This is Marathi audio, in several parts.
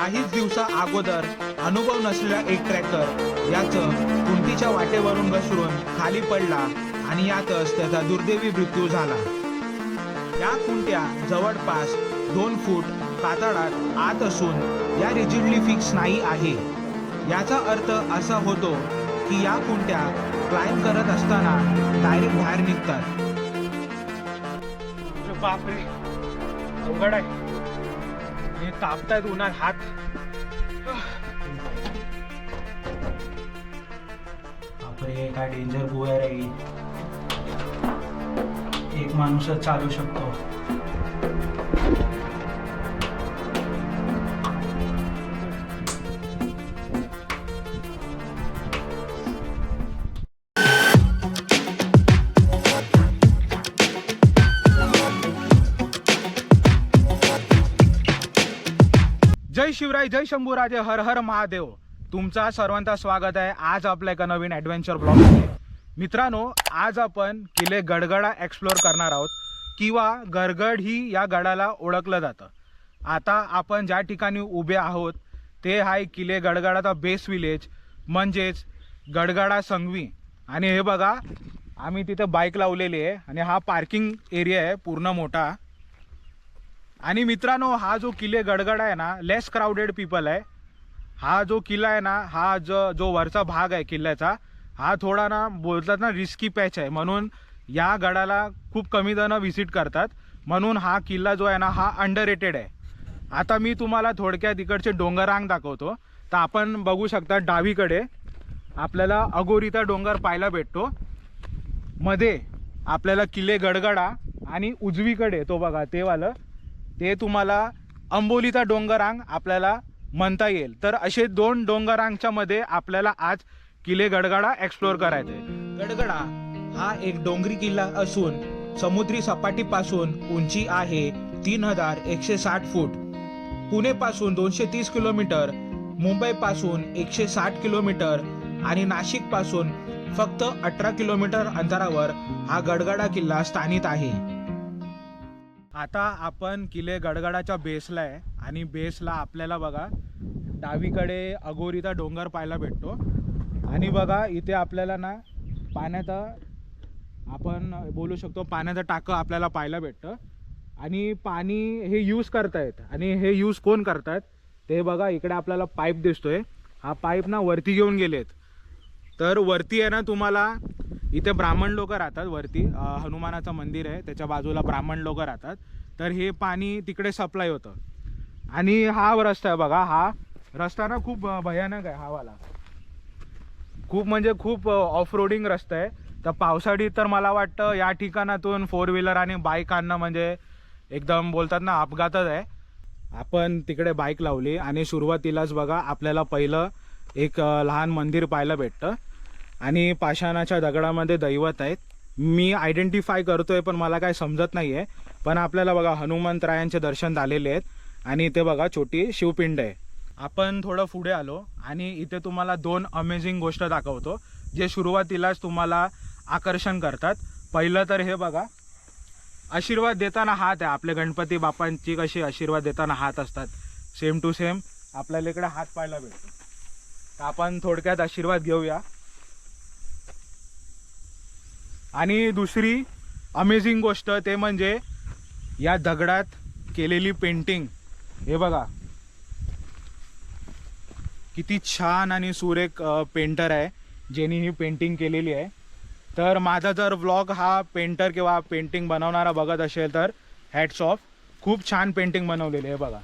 काहीच दिवसा अगोदर अनुभव नसलेला एक ट्रॅक्टर याचं कुंटीच्या वाटेवरून घसरून खाली पडला आणि यातच त्याचा दुर्दैवी मृत्यू झाला. या कुंट्या जवळपास दोन फूट कातळात आत असून या रिजिडली फिक्स नाही आहे. याचा अर्थ असा होतो की या कुंट्या क्लाइंब करत असताना डायरेक्ट बाहेर निघतात. बापरे. अवघड आहे. हे तापतायत उन्हात हात. बापरे काय डेंजर बुया रे. एक माणूसच चालू शकतो. शिवराय जय शंभूराजे हर हर महादेव. तुमचा सर्वांचा स्वागत आहे आज आपल्या एका नवीन ॲडव्हेंचर ब्लॉगमध्ये मित्रांनो आज आपण किल्ले गडगडा एक्सप्लोअर करणार आहोत. किंवा गडगड ही या गडाला ओळखलं जातं. आता आपण ज्या ठिकाणी उभे आहोत ते आहे किल्ले गडगडाचा बेस विलेज म्हणजेच गडगडा संगवी. आणि हे बघा आम्ही तिथे बाईक लावलेली आहे आणि हा पार्किंग एरिया आहे पूर्ण मोठा. आणि मित्रांनो हा जो किल्ले गडगड आहे ना लेस क्राऊडेड पीपल आहे. हा जो किल्ला आहे ना हा जो जो वरचा भाग आहे किल्ल्याचा हा थोडा ना बोलतात ना रिस्की पॅच आहे. म्हणून या गडाला खूप कमी जण व्हिजिट करतात. म्हणून हा किल्ला जो आहे ना हा अंडर रेटेड आहे. आता मी तुम्हाला थोडक्यात इकडचे डोंगरांग दाखवतो. तर आपण बघू शकता डावीकडे आपल्याला अगोरीचा डोंगर पाहायला भेटतो. मध्ये आपल्याला किल्ले गडगडा आणि उजवीकडे तो बघा तेवालं ते तुम्हाला अंबोलीचा डोंगरांग आपल्याला म्हणता येईल. तर असे दोन डोंगरांगच्या मध्ये आपल्याला आज किल्ले गडगडा एक्सप्लोअर करायचे गडगडा हा एक डोंगरी किल्ला असून समुद्री सपाटीपासून उंची आहे तीन हजार एकशे साठ फूट. पुणेपासून दोनशे तीस किलोमीटर मुंबईपासून एकशे साठ किलोमीटर आणि नाशिकपासून फक्त अठरा किलोमीटर अंतरावर हा गडगडा किल्ला स्थानित आहे. आता आपण किल्ले गडगडाच्या बेसला आहे आणि बेसला आपल्याला बघा डावीकडे अगोरीचा डोंगर पाहायला भेटतो. आणि बघा इथे आपल्याला ना पाण्याचा आपण बोलू शकतो पाण्याचं टाकं आपल्याला पाहायला भेटतं. आणि पाणी हे यूज करतायत. आणि हे यूज कोण करतायत? ते बघा इकडे आपल्याला पाईप दिसतोय. हा पाईप ना वरती घेऊन गेलेत. तर वरती आहे ना तुम्हाला इथे ब्राह्मण लोक राहतात वरती. हनुमानाचं मंदिर आहे त्याच्या बाजूला ब्राह्मण लोक राहतात. तर हे पाणी तिकडे सप्लाय होतं. आणि हा रस्ता आहे बघा हा रस्ता ना खूप भयानक आहे हा वाला खूप म्हणजे खूप ऑफ रोडिंग रस्ता आहे. तर पावसाळी तर मला वाटतं या ठिकाणातून फोर व्हीलर आणि बाईक आणणं म्हणजे एकदम बोलतात ना अपघातच आहे. आपण तिकडे बाईक लावली आणि सुरुवातीलाच बघा आपल्याला पहिलं एक लहान मंदिर पाहायला भेटतं. आणि पाषाणाच्या दगडामध्ये दैवत आहेत. मी आयडेंटिफाय करतोय पण मला काय समजत नाही आहे पण आपल्याला बघा हनुमंतरायांचे दर्शन झालेले आहेत. आणि इथे बघा छोटी शिवपिंड आहे. आपण थोडं पुढे आलो आणि इथे तुम्हाला दोन अमेझिंग गोष्ट दाखवतो जे सुरुवातीलाच तुम्हाला आकर्षण करतात. पहिलं तर हे बघा आशीर्वाद देताना हात आहे. आपले गणपती बापांची कशी आशीर्वाद देताना हात असतात. सेम टू सेम आपल्याला इकडे हात पाहायला भेटतो. तर आपण थोडक्यात आशीर्वाद घेऊया. आणि दुसरी अमेझिंग गोष्ट ते म्हणजे या दगडात केलेली पेंटिंग हे बघा. किती छान आणि सुरेख पेंटर आहे ज्यांनी ही पेंटिंग केलेली आहे. तर माझा जर व्लॉग हा पेंटर किंवा पेंटिंग बनवणारा बघत असेल तर हॅट्स ऑफ खूप छान पेंटिंग बनवलेली आहे बघा.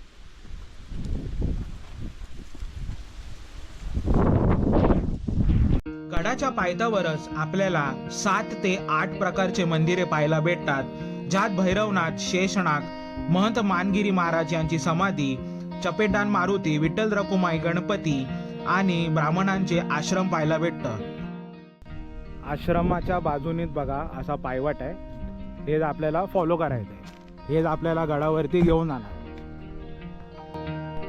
गडाच्या पायथ्यावरच आपल्याला सात ते आठ प्रकारचे मंदिरे पाहायला भेटतात ज्यात भैरवनाथ शेषनाग महंत मानगिरी महाराज यांची समाधी चपेटान मारुती विठ्ठल रकुमाई गणपती आणि ब्राह्मणांचे आश्रम पाहायला भेटतं. आश्रमाच्या बाजूनीच बघा असा पायवाट आहे. हेच आपल्याला फॉलो करायचं आहे. हेच आपल्याला गडावरती घेऊन जाणार.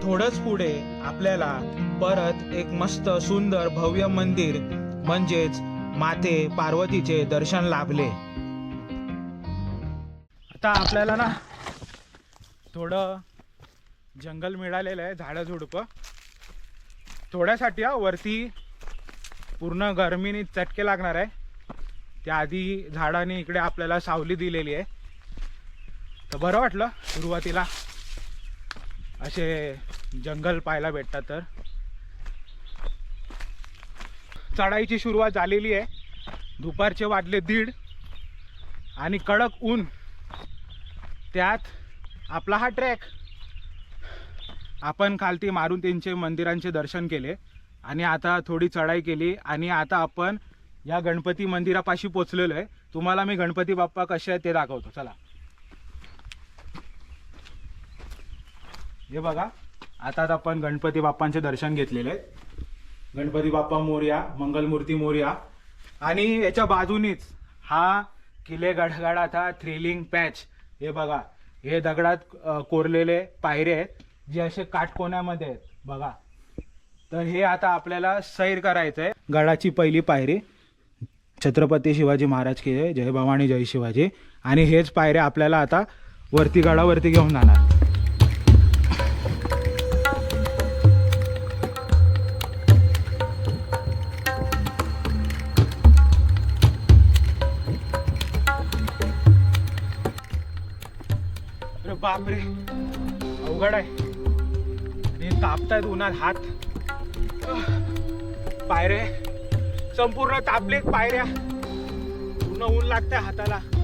थोडंच पुढे आपल्याला परत एक मस्त सुंदर भव्य मंदिर म्हणजेच माते पार्वतीचे दर्शन लाभले. आता आपल्याला ना थोडं जंगल मिळालेलं आहे झाडं झुडपं थोड्यासाठी हा वरती पूर्ण गरमीने चटके लागणार आहे. त्याआधी झाडाने इकडे आपल्याला सावली दिलेली आहे. तर बरं वाटलं सुरुवातीला असे जंगल पाहायला भेटतात तर. चढाईची सुरुवात झालेली आहे. दुपारचे वाजले दीड आणि कडक ऊन. त्यात आपला हा ट्रॅक. आपण खालती मारुतींचे मंदिरांचे दर्शन केले आणि आता थोडी चढाई केली आणि आता आपण या गणपती मंदिरापाशी पोचलेलो आहे. तुम्हाला मी गणपती बाप्पा कसे आहेत ते दाखवतो. चला. हे बघा आता आपण गणपती बाप्पांचे दर्शन घेतलेले आहे गणपती बाप्पा मोर्या मंगलमूर्ती मोर्या. आणि याच्या बाजूनीच हा किल्ले गडगडाचा थ्रिलिंग पॅच हे बघा हे दगडात कोरलेले पायरे आहेत जे असे काटकोण्यामध्ये आहेत. बघा. तर हे आता आपल्याला सैर करायचं आहे गडाची पहिली पायरी. छत्रपती शिवाजी महाराज की जय. जय भवानी जय शिवाजी. आणि हेच पायऱ्या आपल्याला आता वरती गडावरती घेऊन जाणार. बापरे. अवघड आहे. आणि तापतायत उन्हात हात. पायरे संपूर्ण तापलेत पायऱ्या. पूर्ण ऊन लागतंय हाताला.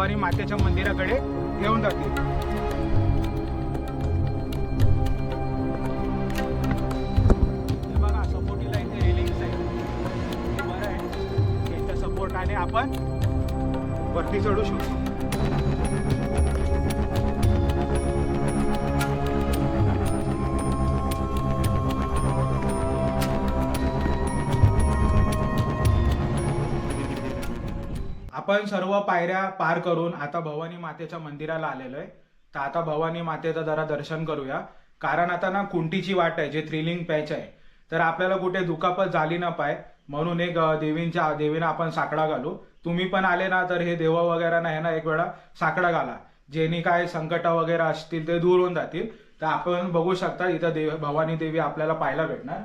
भवानी मातेच्या मंदिराकडे घेऊन जातील. हे बघा सपोर्टिंगला इथे रेलिंग्स आहेत बरं आहे. याच्या सपोर्टाने आपण वरती चढू शकतो. आपण सर्व पायऱ्या पार करून आता भवानी मातेच्या मंदिराला आलेलो आहे. तर आता भवानी मातेचं जरा दर्शन करूया. कारण आता ना कुंटीची वाट आहे जे थ्रिलिंग पॅच आहे. तर आपल्याला कुठे दुखापत झाली ना पाय म्हणून एक देवींच्या देवीना आपण साकडा घालू. तुम्ही पण आले ना तर हे देव वगैरे ना हे ना एक वेळा साकडा घाला. जेणे काय संकट वगैरे असतील ते दूर होऊन जातील. तर आपण बघू शकता इथं देव भवानी देवी आपल्याला पाहायला भेटणार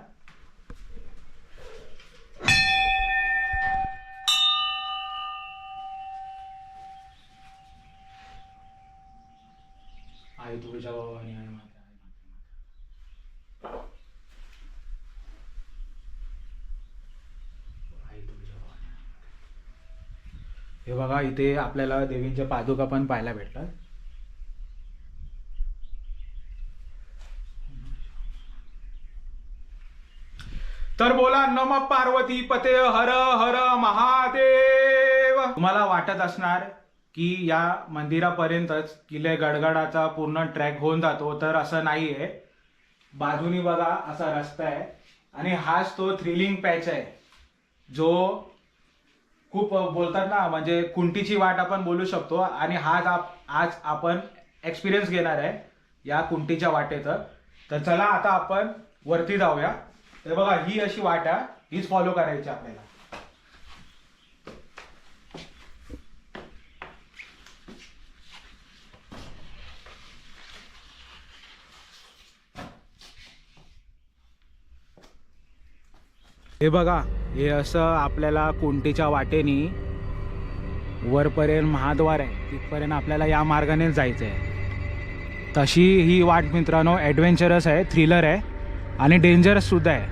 आई तुळजा भवानी आई माता आई माता, माता. आई तुळजा भवानी, आई माता. हे बघा इथे आपल्याला देवींच्या पादुका पण पाहायला भेटतात. तर बोला नम पार्वती पते हर हर महादेव. तुम्हाला वाटत असणार की या मंदिरापर्यंतच किल्ले गडगडाचा पूर्ण ट्रॅक होऊन जातो तर असं नाही आहे बाजूनी बघा असा रस्ता आहे. आणि हाच तो थ्रिलिंग पॅच आहे जो खूप बोलतात ना म्हणजे कुंटीची वाट आपण बोलू शकतो आणि आज आप आज आपण एक्सपिरियन्स घेणार आहे या कुंटीच्या वाटेचं तर चला आता आपण वरती जाऊया. तर बघा ही अशी वाट आहे हीच फॉलो करायची आपल्याला. हे बघा हे असं आपल्याला कुंटीच्या वाटेनी वरपर्यंत महाद्वार आहे तिथपर्यंत आपल्याला या मार्गाने जायचं आहे तशी ही वाट मित्रांनो ॲडव्हेंचरस आहे थ्रिलर आहे आणि डेंजरस सुद्धा आहे.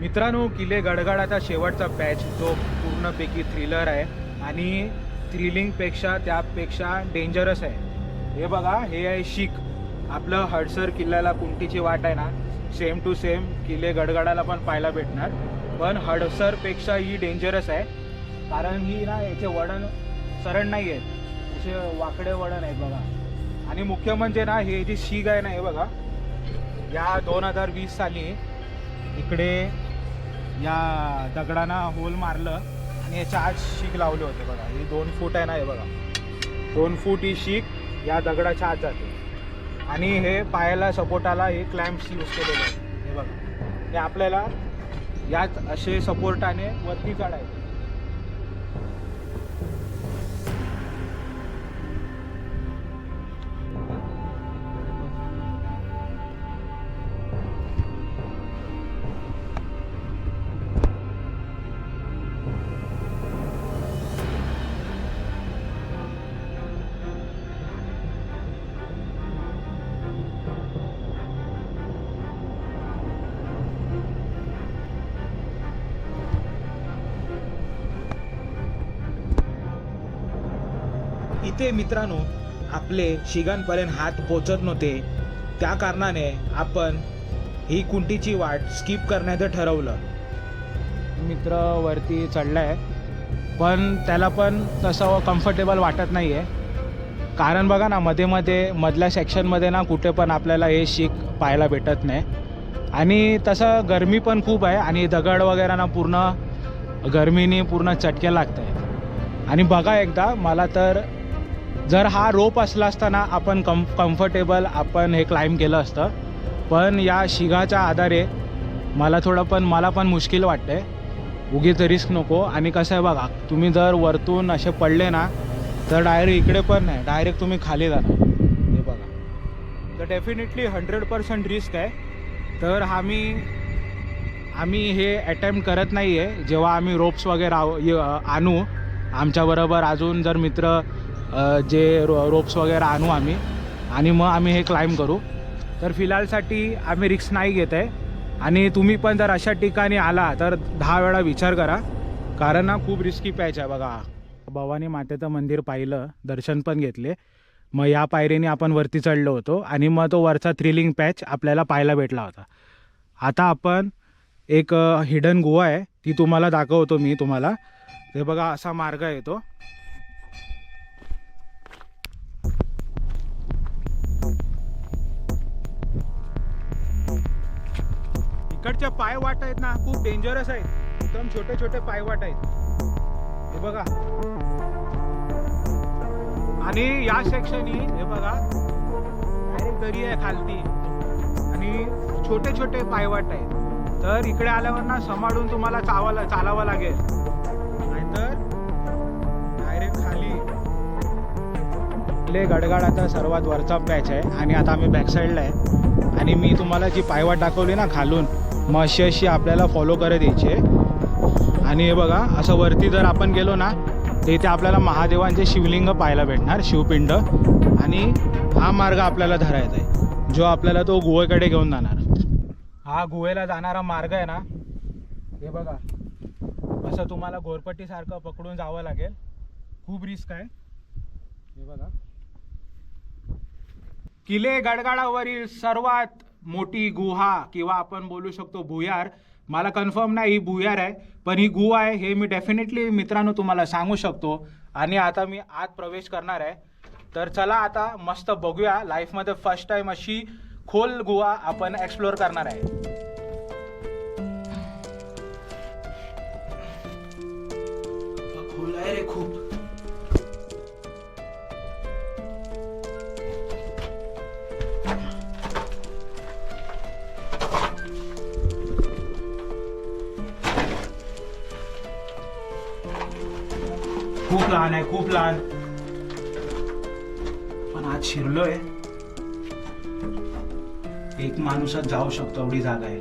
मित्रांनो किल्ले गडगडाचा शेवटचा पॅच जो पूर्णपैकी थ्रिलर आहे आणि थ्रिलिंगपेक्षा त्यापेक्षा डेंजरस आहे. हे बघा हे आहे शीख. आपलं हडसर किल्ल्याला कुंटीची वाट आहे ना सेम टू सेम किल्ले गडगडाला पण पाहायला भेटणार. पण हडसरपेक्षा ही डेंजरस आहे. कारण ही ना याचे वडण सरळ नाही आहेत असे वाकडे वडण आहेत बघा. आणि मुख्य म्हणजे ना हे जी शीग आहे ना हे बघा. या दोन हजार वीस साली इकडे या दगडांना होल मारलं आणि याच्या आज शीख लावले होते बघा. ही दोन फूट आहे ना हे बघा. दोन फूट ही शीख या दगडाच्या आत जाते. आणि हे पायाला सपोर्टाला हे क्लॅम्प्स यूज केलेले आहेत. हे बघा. हे आपल्याला यात असे सपोर्टाने वरती चढायचे. जिथे मित्रांनो आपले शिगांपर्यंत हात पोचत नव्हते. त्या कारणाने आपण ही कुंटीची वाट स्किप करण्याचं ठरवलं. मित्र वरती चढलाय पण त्याला पण तसं कम्फर्टेबल वाटत नाही आहे कारण बघा ना मध्ये मध्ये मधल्या सेक्शनमध्ये ना कुठे पण आपल्याला हे शीख पाहायला भेटत नाही. आणि तसं गरमी पण खूप आहे आणि दगड वगैरे ना पूर्ण गरमीने पूर्ण चटके लागत आहे आणि बघा एकदा मला तर जर हा रोप असला असताना आपण कम कम्फर्टेबल आपण हे क्लाइंब केलं असतं. पण या शिगाच्या आधारे मला थोडं पण मला पण मुश्किल वाटते उगीच रिस्क नको. आणि कसं आहे बघा तुम्ही जर वरतून असे पडले ना तर डायरेक्ट इकडे पण नाही. डायरेक्ट तुम्ही खाली जाणार हे बघा. तर डेफिनेटली हंड्रेड पर्सेंट रिस्क आहे. तर आम्ही आम्ही हे अटेम्प्ट करत नाही आहे जेव्हा आम्ही रोप्स वगैरे य- आणू आमच्याबरोबर अजून जर मित्र जे रो रोप्स वगैरे आणू आम्ही. आणि मग आम्ही हे क्लाइंब करू. तर फिलहालसाठी आम्ही रिक्स नाही घेत आहे. आणि तुम्ही पण जर अशा ठिकाणी आला तर दहा वेळा विचार करा. कारण ना खूप रिस्की पॅच आहे बघा. भवानी मातेचं मंदिर पाहिलं दर्शन पण घेतले. मग या पायरीने आपण वरती चढलो होतो. आणि मग तो वरचा थ्रिलिंग पॅच आपल्याला पाहायला भेटला होता. आता आपण एक हिडन गुहा आहे. ती तुम्हाला दाखवतो मी तुम्हाला. ते बघा असा मार्ग येतो इकडच्या पायवाट आहेत ना खूप डेंजरस आहेत. एकदम छोटे छोटे पायवाट आहेत. हे बघा. आणि या सेक्शनी हे बघा डायरेक्ट दरी आहे खालती. आणि छोटे छोटे पायवाट आहेत. तर इकडे आल्यावर ना सांभाळून तुम्हाला चावाला चालावं लागेल. नाहीतर डायरेक्ट खाली. आपले गडगाडाचा सर्वात वरचा पॅच आहे. आणि आता आम्ही बॅक साईडला आहे. आणि मी तुम्हाला जी पायवाट दाखवली ना खालून मग अशी अशी आपल्याला फॉलो करत यायची. आणि हे बघा असं वरती जर आपण गेलो ना तर इथे आपल्याला महादेवांचे शिवलिंग पाहायला भेटणार शिवपिंड. आणि हा मार्ग आपल्याला धरायचा आहे. जो आपल्याला तो गुहेकडे घेऊन जाणार. हा गुहेला जाणारा मार्ग आहे ना हे बघा. असं तुम्हाला घोरपट्टीसारखं पकडून जावं लागेल. खूप रिस्क आहे. हे बघा. किले गडगडावरील सर्वात मोठी गुहा किंवा आपण बोलू शकतो भुयार. मला कन्फर्म नाही ही भुयार आहे पण ही गुहा आहे हे मी डेफिनेटली मित्रांनो तुम्हाला सांगू शकतो. आणि आता मी आत प्रवेश करणार आहे. तर चला आता मस्त बघूया लाईफमध्ये फर्स्ट टाइम अशी खोल गुहा आपण एक्सप्लोअर करणार आहे. लहान आहे खूप लहान. पण आज शिरलोय. एक माणूसच जाऊ शकतो एवढी जागा आहे.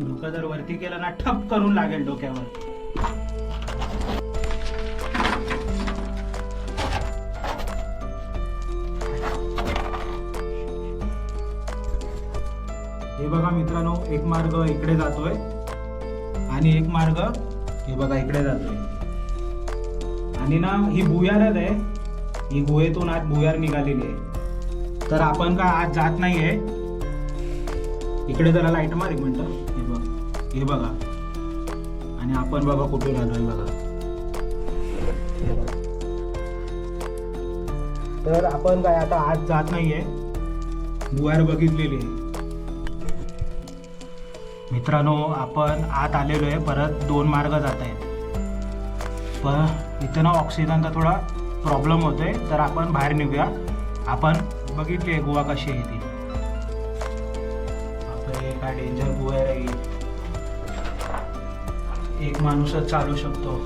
डोकं जर वरती केलं ना ठप करून लागेल डोक्यावर. हे बघा मित्रांनो एक मार्ग इकडे जातोय आणि एक मार्ग हे बघा इकडे जातोय. आणि ना ही भुयारच आहे. ही गुहेतून आज भुयार निघालेली आहे. तर आपण काय आज जात नाहीये. इकडे जरा लाइट मार एक मिनटं. हे बघ हे बघा. आणि आपण बघा कुठून आलोय बघा. तर आपण काय आता आज जात नाहीये. भुयार बघितलेली आहे. मित्रांनो आपण आत आलेलो आहे. परत दोन मार्ग जात आहेत. पण इथं ना ऑक्सिजनचा थोडा प्रॉब्लेम होतो आहे तर आपण बाहेर निघूया. आपण बघितली आहे गोवा कशी आहे ती. काय डेंजर गोवा आहे. एक माणूसच चालू शकतो.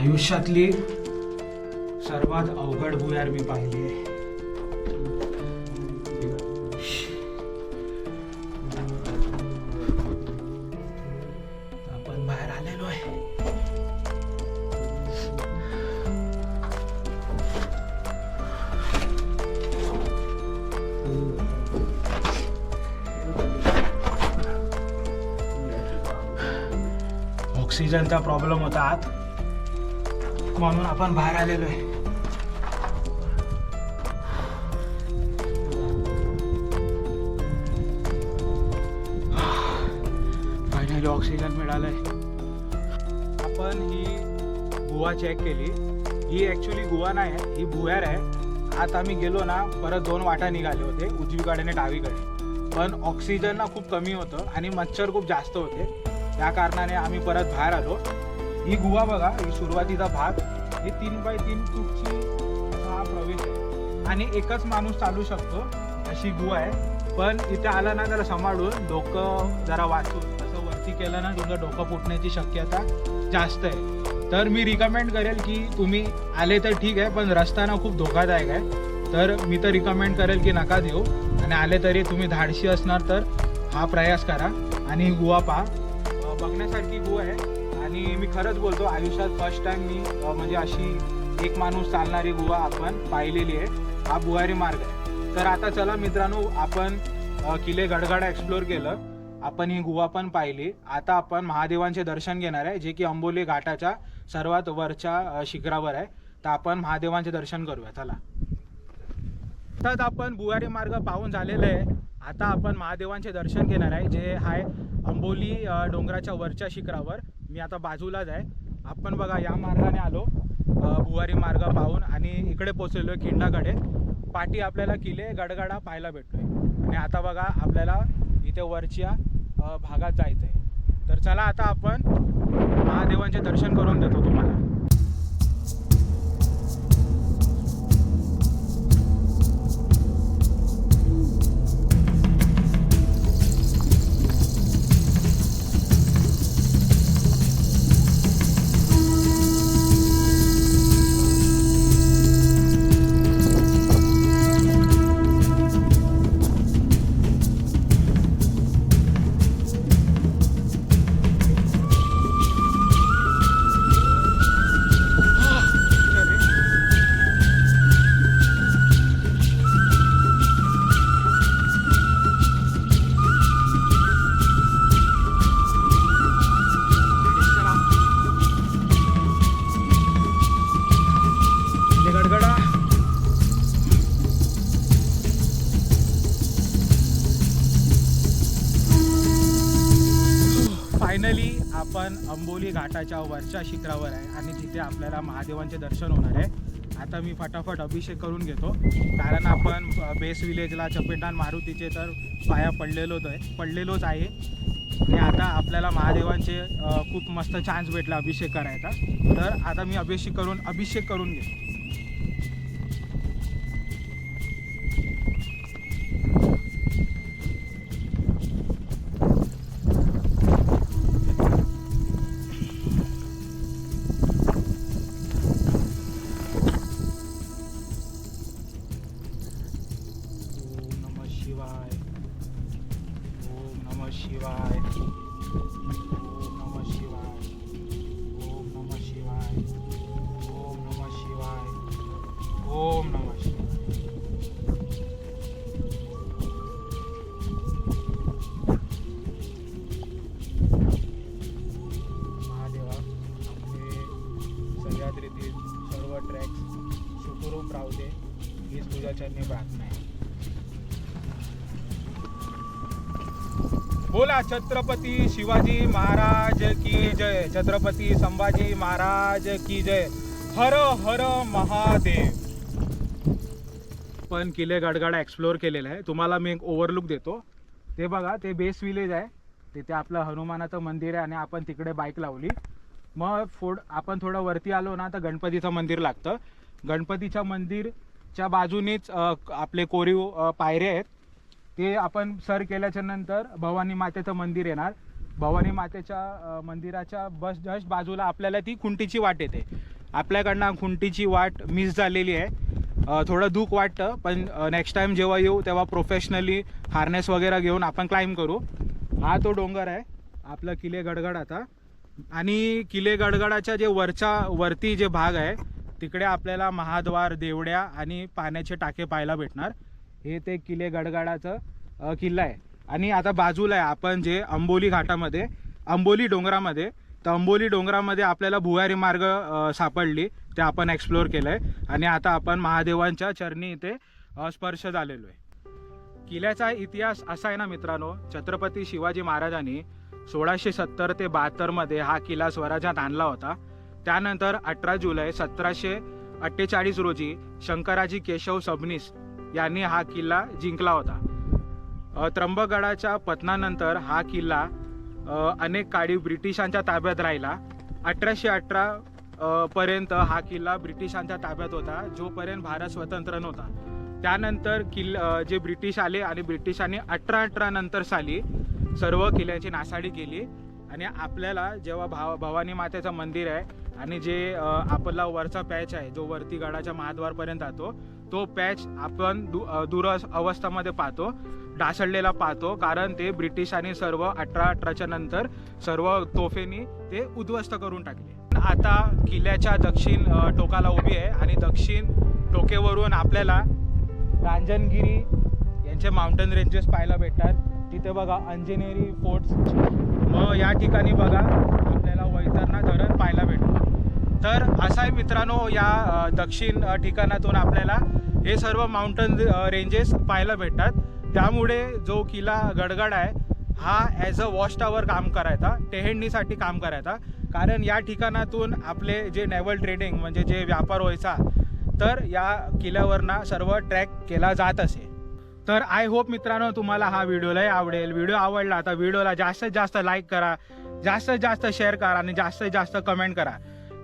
आयुष्यातली सर्वात अवघड भुयार मी पाहिली आहे. आपण बाहेर आलेलो आहे. ऑक्सिजनचा प्रॉब्लेम होता आत. म्हणून आपण बाहेर आलेलो आहे. फायनली ऑक्सिजन मिळालंय. आपण ही गुहा चेक केली. ही ॲक्च्युली गुहा नाही आहे ही भुयार आहे. आता आम्ही गेलो ना परत दोन वाटा निघाले होते उजवीकडे आणि डावीकडे. पण ऑक्सिजन ना खूप कमी होतं आणि मच्छर खूप जास्त होते. त्या कारणाने आम्ही परत बाहेर आलो. ही गुहा बघा ही सुरुवातीचा भाग. ही तीन बाय तीन फूटची हा प्रवेश आहे. आणि एकच माणूस चालू शकतो अशी गुहा आहे. पण इथे आला ना जरा सांभाळून. डोकं जरा वाचून. असं वरती केलं ना तुमचं डोकं फुटण्याची शक्यता जास्त आहे. तर मी रिकमेंड करेल की तुम्ही आले तर ठीक आहे पण रस्ता ना खूप धोकादायक आहे. तर मी तर रिकमेंड करेल की नका देऊ. आणि आले तरी तुम्ही धाडशी असणार तर हा प्रयास करा. आणि ही गुहा पहा. बघण्यासारखी गुहा आहे. आणि मी खरंच बोलतो आयुष्यात फर्स्ट टाइम मी म्हणजे अशी एक माणूस चालणारी गुहा आपण पाहिलेली आहे. हा बुहारी मार्ग आहे. तर आता चला मित्रांनो आपण किल्ले गडगडा एक्सप्लोर केलं. आपण ही गुहा पण पाहिली. आता आपण महादेवांचे दर्शन घेणार आहे जे की अंबोली घाटाच्या सर्वात वरच्या शिखरावर आहे. तर आपण महादेवांचे दर्शन करूया. चला. तर आपण बुवारी मार्ग पाहून झालेलं आहे. आता आपण महादेवांचे दर्शन घेणार आहे जे आहे अंबोली डोंगराच्या वरच्या शिखरावर. मी आता बाजूलाच आहे. आपण बघा या मार्गाने आलो. बुवारी मार्ग पाहून आणि इकडे पोचलेलो आहे खिंडाकडे. पाठी आपल्याला किले गडगडा पाहायला भेटतोय. आणि आता बघा आपल्याला इथे वरच्या भागात जायचं आहे तर चला आता आपण महादेवांचे दर्शन करून देतो तुम्हाला. फायनली आपण अंबोली घाटाच्या वरच्या शिखरावर आहे आणि तिथे आपल्याला महादेवांचे दर्शन होणार आहे. आता मी फटाफट अभिषेक करून घेतो. कारण आपण बेस विलेजला चपेटान मारुतीचे तर पाया पडलेलोच आहे पडलेलोच आहे. आणि आता आपल्याला महादेवांचे खूप मस्त चान्स भेटला अभिषेक करायचा. तर आता मी अभिषेक करून अभिषेक करून घेतो. シワイ。छत्रपती शिवाजी महाराज की जय छत्रपती संभाजी महाराज की जय. हर हर महादेव. पण किल्ले गडगडा एक्सप्लोअर केलेला आहे. तुम्हाला मी एक ओव्हरलुक देतो. ते बघा ते बेस विलेज आहे. तिथे आपलं हनुमानाचं मंदिर आहे आणि आपण तिकडे बाईक लावली. मग फोड आपण थोडं वरती आलो ना तर गणपतीचं मंदिर लागतं. गणपतीच्या मंदिरच्या बाजूनेच आपले कोरीव पायरे आहेत. ते आपण सर केल्याच्यानंतर भवानी मातेचं मंदिर येणार. भवानी मातेच्या मंदिराच्या बस जस्ट बाजूला आपल्याला ती खुंटीची वाट येते. आपल्याकडनं खुंटीची वाट मिस झालेली आहे. थोडं दुःख वाटतं पण नेक्स्ट टाईम जेव्हा येऊ तेव्हा प्रोफेशनली हार्नेस वगैरे घेऊन आपण क्लाइंब करू. हा तो डोंगर आहे. आपलं किले गडगड आता. आणि किले गडगडाच्या जे वरच्या वरती जे भाग आहे तिकडे आपल्याला महाद्वार देवड्या आणि पाण्याचे टाके पाहायला भेटणार. हे ते किल्ले गडगडाचं किल्ला आहे. आणि आता बाजूला आहे आपण जे अंबोली घाटामध्ये अंबोली डोंगरामध्ये तर अंबोली डोंगरामध्ये आपल्याला भुयारी मार्ग सापडली ते आपण एक्सप्लोअर केलं आहे आणि आता आपण महादेवांच्या चरणी इथे स्पर्श झालेलो आहे. किल्ल्याचा इतिहास असा आहे ना मित्रांनो छत्रपती शिवाजी महाराजांनी सोळाशे सत्तर ते बहात्तरमध्ये हा किल्ला स्वराज्यात आणला होता. त्यानंतर अठरा जुलै सतराशे अठ्ठेचाळीस रोजी शंकराजी केशव सबनीस यांनी हा किल्ला जिंकला होता. त्र्यंबगडाच्या पतनानंतर हा किल्ला अनेक काळी ब्रिटिशांच्या ताब्यात राहिला. अठराशे अठरा पर्यंत हा किल्ला ब्रिटिशांच्या ताब्यात होता जोपर्यंत भारत स्वतंत्र नव्हता. त्यानंतर किल्ल जे ब्रिटिश आले आणि ब्रिटिशांनी अठरा अठरा नंतर साली सर्व किल्ल्याची नासाडी केली आणि आपल्याला जेव्हा भाव भवानी मातेचं मंदिर आहे आणि जे आपला वरचा पॅच आहे जो वरती गडाच्या महाद्वारपर्यंत जातो तो पॅच आपण दु दूर अवस्थामध्ये पाहतो ढासळलेला पाहतो कारण ते ब्रिटिशांनी सर्व अठरा अठराच्या नंतर सर्व तोफेनी ते उद्ध्वस्त करून टाकले. आता किल्ल्याच्या दक्षिण टोकाला उभी आहे आणि दक्षिण टोकेवरून आपल्याला रांजनगिरी यांचे माउंटेन रेंजेस पाहायला भेटतात. तिथे बघा अंजनेरी फोर्ट्स मग या ठिकाणी बघा आपल्याला वैतरणा धरण पाहायला भेटतो. तर असाही आहे मित्रांनो या दक्षिण ठिकाणातून आपल्याला हे सर्व माउंटन रेंजेस पाहायला भेटतात. त्यामुळे जो किल्ला गडगड आहे हा ॲज अ वॉच टावर काम करायचा. टेहेंडणीसाठी काम करायचा. कारण या ठिकाणातून आपले जे नेव्हल ट्रेडिंग म्हणजे जे व्यापार व्हायचा तर या किल्ल्यावरनं सर्व ट्रॅक केला जात असे. तर आय होप मित्रांनो तुम्हाला हा व्हिडिओलाही आवडेल. व्हिडिओ आवडला तर व्हिडिओला जास्तीत जास्त लाईक करा. जास्तीत जास्त शेअर करा आणि जास्तीत जास्त कमेंट करा.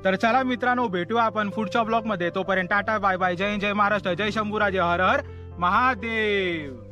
तर चला मित्रांनो भेटू आपण पुढच्या ब्लॉगमध्ये. तोपर्यंत टाटा बाय बाय. जय जय महाराष्ट्र. जय शंभूराजे. हर हर महादेव.